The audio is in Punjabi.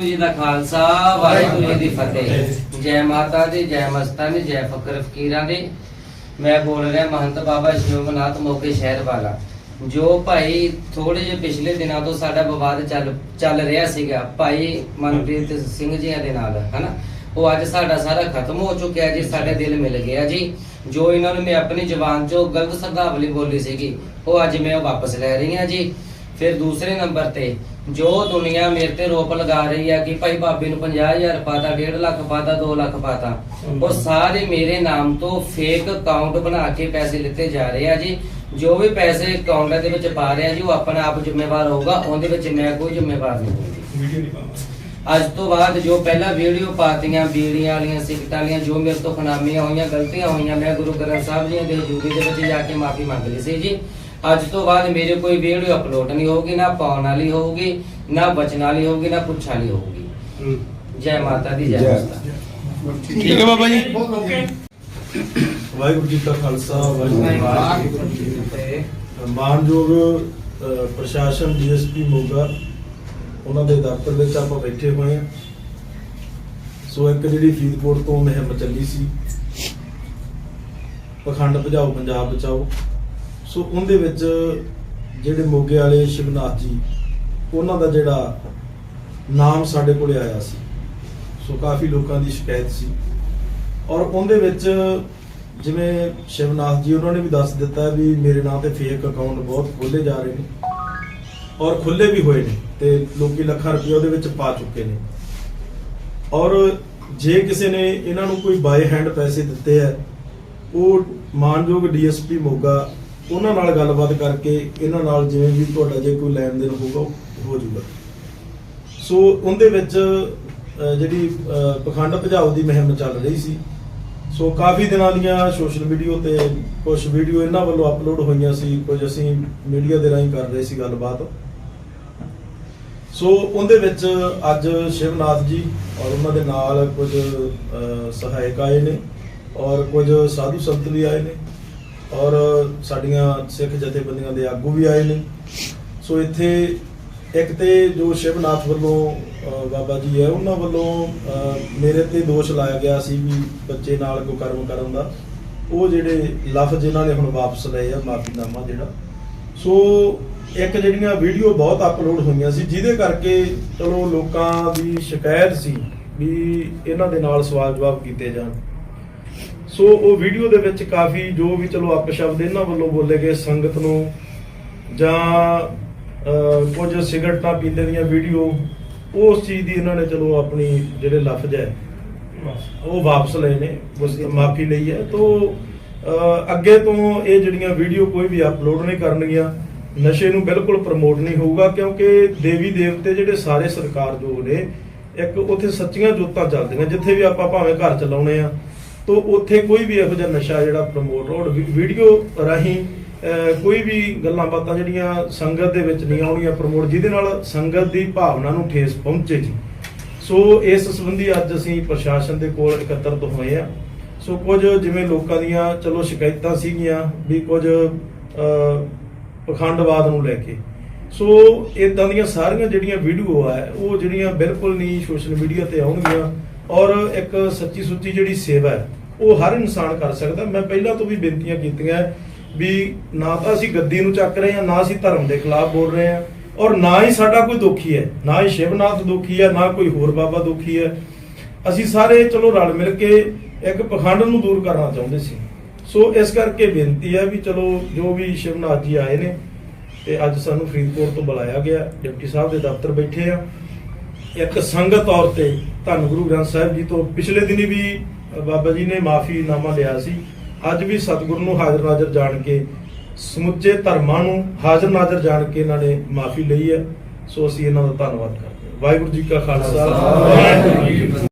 ਵਾਹਿਗੁਰੂ ਜੀ ਦਾ ਖਾਲਸਾ, ਵਾਹਿਗੁਰੂ ਜੀ ਦੀ ਫਤਿਹ। ਜੈ ਮਾਤਾ ਦੀ, ਜੈ ਮਸਤਾਂ ਦੀ, ਜੈ ਫਕਰ ਫਕੀਰਾਂ ਦੀ। ਮੈਂ ਬੋਲ ਰਿਹਾ ਮਹੰਤ ਬਾਬਾ ਸ਼ਿਵਨਾਥ ਮੋਗੇ ਸ਼ਹਿਰ ਵਾਲਾ। ਜੋ ਭਾਈ ਥੋੜੇ ਜਿਹੇ ਪਿਛਲੇ ਦਿਨਾਂ ਤੋਂ ਸਾਡਾ ਵਿਵਾਦ ਚੱਲ ਚੱਲ ਰਿਹਾ ਸੀਗਾ, ਭਾਈ ਮਨਪ੍ਰੀਤ ਸਿੰਘ ਜੀ ਦੇ ਨਾਲ, ਹਨਾ? ਉਹ ਅੱਜ ਸਾਡਾ ਸਾਰਾ ਖਤਮ ਹੋ ਚੁੱਕਿਆ ਜੀ, ਸਾਡੇ ਦਿਲ ਮਿਲ ਗਿਆ ਜੀ। ਜੋ ਇਹਨਾਂ ਨੂੰ ਮੈਂ ਆਪਣੀ ਜ਼ੁਬਾਨ ਚੋਂ ਗਲਤ ਸ਼ਬਦਾਵਲੀ ਬੋਲੀ ਸੀਗੀ, ਉਹ ਅੱਜ ਮੈਂ ਉਹ ਵਾਪਸ ਲੈ ਰਹੀ ਹਾਂ ਜੀ। ਫਿਰ ਦੂਸਰੇ ਨੰਬਰ ਤੇ ਜੋ ਦੁਨੀਆ ਮੇਰੇ ਤੇ ਰੋਪ ਲਗਾ ਰਹੀ ਹੈ ਕਿ ਭਾਈ ਬਾਬੇ ਨੂੰ 50000 ਪਾਤਾ 1.5 ਲੱਖ ਪਾਤਾ 2 ਲੱਖ ਪਾਤਾ ਉਹ ਸਾਰੇ ਮੇਰੇ ਨਾਮ ਤੋਂ ਫੇਕ ਅਕਾਊਂਟ ਬਣਾ ਕੇ ਪੈਸੇ ਲਿੱਤੇ ਜਾ ਰਹੇ ਆ ਜੀ। ਜੋ ਵੀ ਪੈਸੇ ਅਕਾਊਂਟਾਂ ਦੇ ਵਿੱਚ ਪਾ ਰਿਹਾ ਜੀ ਉਹ ਆਪਣਾ ਆਪ ਜ਼ਿੰਮੇਵਾਰ ਹੋਊਗਾ ਉਹਦੇ ਵਿੱਚ ਮੈਂ ਕੋਈ ਜ਼ਿੰਮੇਵਾਰ ਨਹੀਂ ਹੋਊਗੀ। ਅੱਜ ਤੋਂ ਬਾਅਦ ਜੋ ਪਹਿਲਾਂ ਵੀਡੀਓ ਪਾਤੀਆਂ ਬੀੜੀਆਂ ਵਾਲੀਆਂ ਸਿਗਟਾਂ ਵਾਲੀਆਂ ਜੋ ਮੇਰੇ ਤੋਂ ਖਨਾਮੀਆਂ ਹੋਈਆਂ ਗਲਤੀਆਂ ਹੋਈਆਂ ਮੈਂ ਗੁਰੂ ਗ੍ਰੰਥ ਸਾਹਿਬ ਜੀ ਦੇ ਹਜ਼ੂਰੀ ਦੇ ਵਿੱਚ ਜਾ ਕੇ ਮਾਫੀ ਮੰਗ ਲਈ ਸੀ ਜੀ। ਅੱਜ ਤੋਂ ਬਾਅਦ ਮੇਰੇ ਕੋਈ ਵੀਡੀਓ ਅਪਲੋਡ ਨਹੀਂ ਹੋਊਗੀ ਨਾ ਪਾਉਣ ਵਾਲੀ ਹੋਊਗੀ ਨਾ ਬਚਣ ਵਾਲੀ ਹੋਊਗੀ ਨਾ ਪੁੱਛਣ ਵਾਲੀ ਹੋਊਗੀ। ਜੈ ਮਾਤਾ ਦੀ ਜੈ। ਮਾਤਾ ਠੀਕ ਹੈ ਬਾਬਾ ਜੀ। ਵਾਹਿਗੁਰੂ ਜੀ ਕਾ ਖਾਲਸਾ ਵਾਹਿਗੁਰੂ ਜੀ ਕੀ ਫਤਿਹ। ਮਾਨਯੋਗ ਪ੍ਰਸ਼ਾਸਨ ਡੀਐਸਪੀ ਮੋਗਾ ਉਹਨਾਂ ਦੇ ਦਫ਼ਤਰ ਵਿੱਚ ਆਪਾਂ ਬੈਠੇ ਹੋਏ ਹਾਂ। ਸੋ ਇੱਕ ਜਿਹੜੀ ਫਰੀਦਕੋਟ ਤੋਂ ਮੁਹਿੰਮ ਚੱਲੀ ਸੀ ਪਖੰਡ ਭਜਾਓ ਪੰਜਾਬ ਬਚਾਓ। ਸੋ ਉਹਦੇ ਵਿੱਚ ਜਿਹੜੇ ਮੋਗੇ ਵਾਲੇ ਸ਼ਿਵਨਾਥ ਜੀ, ਉਹਨਾਂ ਦਾ ਜਿਹੜਾ ਨਾਮ ਸਾਡੇ ਕੋਲੇ ਆਇਆ ਸੀ। ਸੋ ਕਾਫੀ ਲੋਕਾਂ ਦੀ ਸ਼ਿਕਾਇਤ ਸੀ। ਔਰ ਉਹਦੇ ਵਿੱਚ ਜਿਵੇਂ ਸ਼ਿਵਨਾਥ ਜੀ, ਉਹਨਾਂ ਨੇ ਵੀ ਦੱਸ ਦਿੱਤਾ ਵੀ ਮੇਰੇ ਨਾਂ ਤੇ ਫੇਕ ਅਕਾਊਂਟ ਬਹੁਤ ਖੋਲੇ ਜਾ ਰਹੇ ਨੇ ਔਰ ਖੁੱਲੇ ਵੀ ਹੋਏ ਨੇ ਤੇ ਲੋਕੀ ਲੱਖਾਂ ਰੁਪਏ ਉਹਦੇ ਵਿੱਚ ਪਾ ਚੁੱਕੇ ਨੇ। ਔਰ ਜੇ ਕਿਸੇ ਨੇ ਇਹਨਾਂ ਨੂੰ ਕੋਈ ਬਾਏ ਹੈਂਡ ਪੈਸੇ ਦਿੱਤੇ ਆ, ਉਹ ਮਾਨਯੋਗ ਡੀਐਸਪੀ ਮੋਗਾ ਉਹਨਾਂ ਨਾਲ ਗੱਲਬਾਤ ਕਰਕੇ ਇਹਨਾਂ ਨਾਲ ਜਿਵੇਂ ਵੀ ਤੁਹਾਡਾ ਜੇ ਕੋਈ ਲੈਣ ਦੇਣ ਹੋਊਗਾ ਹੋ ਜਾਊਗਾ। ਸੋ ਉਹਦੇ ਵਿੱਚ ਜਿਹੜੀ ਅਹ, ਪਖੰਡ ਭਜਾਓ ਦੀ ਮੁਹਿੰਮ ਚੱਲ ਰਹੀ ਸੀ। ਸੋ ਕਾਫੀ ਦਿਨਾਂ ਦੀਆਂ ਸੋਸ਼ਲ ਵੀਡੀਓ ਤੇ ਕੁਝ ਵੀਡੀਓ ਇਹਨਾਂ ਵੱਲੋਂ ਅਪਲੋਡ ਹੋਈਆਂ ਸੀ ਕੁਝ ਅਸੀਂ ਮੀਡੀਆ ਦੇ ਰਾਹੀਂ ਕਰ ਰਹੇ ਸੀ ਗੱਲਬਾਤ। ਸੋ ਉਹਦੇ ਵਿੱਚ ਅੱਜ ਸ਼ਿਵਨਾਥ ਜੀ ਔਰ ਉਹਨਾਂ ਦੇ ਨਾਲ ਕੁਝ ਸਹਾਇਕ ਆਏ ਨੇ ਔਰ ਕੁਝ ਸਾਧੂ ਸੰਤ ਵੀ ਆਏ ਨੇ। ਔਰ ਸਾਡੀਆਂ ਸਿੱਖ ਜਥੇਬੰਦੀਆਂ ਦੇ ਆਗੂ ਵੀ ਆਏ ਨੇ। ਸੋ ਇੱਥੇ ਇੱਕ ਤੇ ਜੋ ਸ਼ਿਵਨਾਥ ਵੱਲੋਂ ਬਾਬਾ ਜੀ ਹੈ, ਉਹਨਾਂ ਵੱਲੋਂ ਮੇਰੇ ਤੇ ਦੋਸ਼ ਲਾਇਆ ਗਿਆ ਸੀ ਵੀ ਬੱਚੇ ਨਾਲ ਕੋਈ ਕਰਮ ਕਰਨ ਦਾ। ਉਹ ਜਿਹੜੇ ਲਫ਼ਜ਼ ਇਹਨਾਂ ਨੇ ਹੁਣ ਵਾਪਸ ਲਏ ਆ, ਮਾਫੀਨਾਮਾ ਜਿਹੜਾ। ਸੋ ਇੱਕ ਜਿਹੜੀਆਂ ਵੀਡੀਓ ਬਹੁਤ ਅਪਲੋਡ ਹੋਈਆਂ ਸੀ, ਜਿਹਦੇ ਕਰਕੇ ਚਲੋ ਲੋਕਾਂ ਦੀ ਸ਼ਿਕਾਇਤ ਸੀ ਵੀ ਇਹਨਾਂ ਦੇ ਨਾਲ ਸਵਾਲ ਜਵਾਬ ਕੀਤੇ ਜਾਣ। ਸੋ ਉਹ ਵੀਡੀਓ ਦੇ ਵਿੱਚ ਕਾਫੀ ਜੋ ਵੀ ਚਲੋ ਅਪਸ਼ਬਦ ਇਹਨਾਂ ਵੱਲੋਂ ਬੋਲੇ ਗਏ ਸੰਗਤ ਨੂੰ ਜਾਂ ਅਹ, ਕੁਝ ਸਿਗਰਟਾਂ ਪੀਂਦੇ ਦੀਆਂ ਵੀਡੀਓ ਉਸ ਚੀਜ਼ ਦੀ ਇਹਨਾਂ ਨੇ ਚਲੋ ਆਪਣੀ ਜਿਹੜੇ ਲਫ਼ਜ਼ ਹੈ ਉਹ ਵਾਪਸ ਲਏ ਨੇ ਉਸ ਮਾਫੀ ਲਈ ਹੈ। ਤੋਂ ਅੱਗੇ ਤੋਂ ਇਹ ਜਿਹੜੀਆਂ ਵੀਡੀਓ ਕੋਈ ਵੀ ਅਪਲੋਡ ਨਹੀਂ ਕਰਨਗੀਆਂ ਨਸ਼ੇ ਨੂੰ ਬਿਲਕੁਲ ਪ੍ਰਮੋਟ ਨਹੀਂ ਹੋਊਗਾ ਕਿਉਂਕਿ ਦੇਵੀ ਦੇਵਤੇ ਜਿਹੜੇ ਸਾਰੇ ਸਰਕਾਰ ਜੋ ਨੇ ਇੱਕ ਉੱਥੇ ਸੱਚੀਆਂ ਜੋਤਾਂ ਚੱਲਦੀਆਂ ਜਿੱਥੇ ਵੀ ਆਪਾਂ ਭਾਵੇਂ ਘਰ ਚਲਾਉਣੇ ਆ ਤੋਂ ਉੱਥੇ ਕੋਈ ਵੀ ਇਹੋ ਜਿਹਾ ਨਸ਼ਾ ਜਿਹੜਾ ਪ੍ਰਮੋਟ ਔਰ ਵੀਡੀਓ ਰਾਹੀਂ ਕੋਈ ਵੀ ਗੱਲਾਂ ਬਾਤਾਂ ਜਿਹੜੀਆਂ ਸੰਗਤ ਦੇ ਵਿੱਚ ਨਹੀਂ ਆਉਣੀਆਂ ਪ੍ਰਮੋਟ ਜਿਹਦੇ ਨਾਲ ਸੰਗਤ ਦੀ ਭਾਵਨਾ ਨੂੰ ਠੇਸ ਪਹੁੰਚੇ ਜੀ। ਸੋ ਇਸ ਸੰਬੰਧੀ ਅੱਜ ਅਸੀਂ ਪ੍ਰਸ਼ਾਸਨ ਦੇ ਕੋਲ ਇਕੱਤਰਤ ਹੋਏ ਆ ਸੋ ਕੁਝ ਜਿਵੇਂ ਲੋਕਾਂ ਦੀਆਂ ਚਲੋ ਸ਼ਿਕਾਇਤਾਂ ਸੀਗੀਆਂ ਵੀ ਕੁਝ ਅਹ, ਪਖੰਡਵਾਦ ਨੂੰ ਲੈ ਕੇ। ਸੋ ਇਦਾਂ ਦੀਆਂ ਸਾਰੀਆਂ ਜਿਹੜੀਆਂ ਵੀਡੀਓ ਆ ਉਹ ਜਿਹੜੀਆਂ ਬਿਲਕੁਲ ਨਹੀਂ ਸੋਸ਼ਲ ਮੀਡੀਆ ਤੇ ਆਉਣਗੀਆਂ ਔਰ ਇੱਕ ਸੱਚੀ ਸੁੱਚੀ ਜਿਹੜੀ ਸੇਵਾ ਹੈ ਉਹ ਹਰ ਇਨਸਾਨ ਕਰ ਸਕਦਾ। ਮੈਂ ਪਹਿਲਾਂ ਤੋਂ ਵੀ ਬੇਨਤੀਆਂ ਕੀਤੀਆਂ ਵੀ ਨਾ ਤਾਂ ਅਸੀਂ ਗੱਦੀ ਨੂੰ ਚੱਕ ਰਹੇ ਹਾਂ, ਨਾ ਅਸੀਂ ਧਰਮ ਦੇ ਖਿਲਾਫ ਬੋਲ ਰਹੇ ਹਾਂ ਔਰ ਨਾ ਹੀ ਸਾਡਾ ਕੋਈ ਦੁਖੀ ਹੈ, ਨਾ ਹੀ ਸ਼ਿਵਨਾਥ ਦੁਖੀ ਹੈ, ਨਾ ਕੋਈ ਹੋਰ ਬਾਬਾ ਦੁਖੀ ਹੈ। ਅਸੀਂ ਸਾਰੇ ਚਲੋ ਰਲ ਮਿਲ ਕੇ ਇੱਕ ਪਖੰਡ ਨੂੰ ਦੂਰ ਕਰਨਾ ਚਾਹੁੰਦੇ ਸੀ। ਸੋ ਇਸ ਕਰਕੇ ਬੇਨਤੀ ਹੈ ਵੀ ਚਲੋ ਜੋ ਵੀ ਸ਼ਿਵਨਾਥ ਜੀ ਆਏ ਨੇ ਤੇ ਅੱਜ ਸਾਨੂੰ ਫਰੀਦਕੋਟ ਤੋਂ ਬੁਲਾਇਆ ਗਿਆ। ਡਿਪਟੀ ਸਾਹਿਬ ਦੇ ਦਫ਼ਤਰ ਬੈਠੇ ਆ। ਇੱਕ ਸੰਗਤ ਤੌਰ ਤੇ ਧੰਨ ਗੁਰੂ ਗ੍ਰੰਥ ਸਾਹਿਬ ਜੀ ਤੋਂ ਪਿਛਲੇ ਦਿਨੀ ਵੀ ਬਾਬਾ ਜੀ ਨੇ ਮਾਫੀ ਨਾਮਾ ਲਿਆ ਸੀ। ਅੱਜ ਵੀ ਸਤਿਗੁਰੂ ਨੂੰ ਹਾਜ਼ਰ ਨਾਜ਼ਰ ਜਾਣ ਕੇ, ਸਮੁੱਚੇ ਧਰਮਾਂ ਨੂੰ ਹਾਜ਼ਰ ਨਾਜ਼ਰ ਜਾਣ ਕੇ ਇਹਨਾਂ ਨੇ ਮਾਫੀ ਲਈ ਹੈ। ਸੋ ਅਸੀਂ ਇਹਨਾਂ ਦਾ ਧੰਨਵਾਦ ਕਰਦੇ ਹਾਂ। ਵਾਹਿਗੁਰੂ ਜੀ ਕਾ ਖਾਲਸਾ। ਵਾਹਿਗੁਰੂ ਜੀ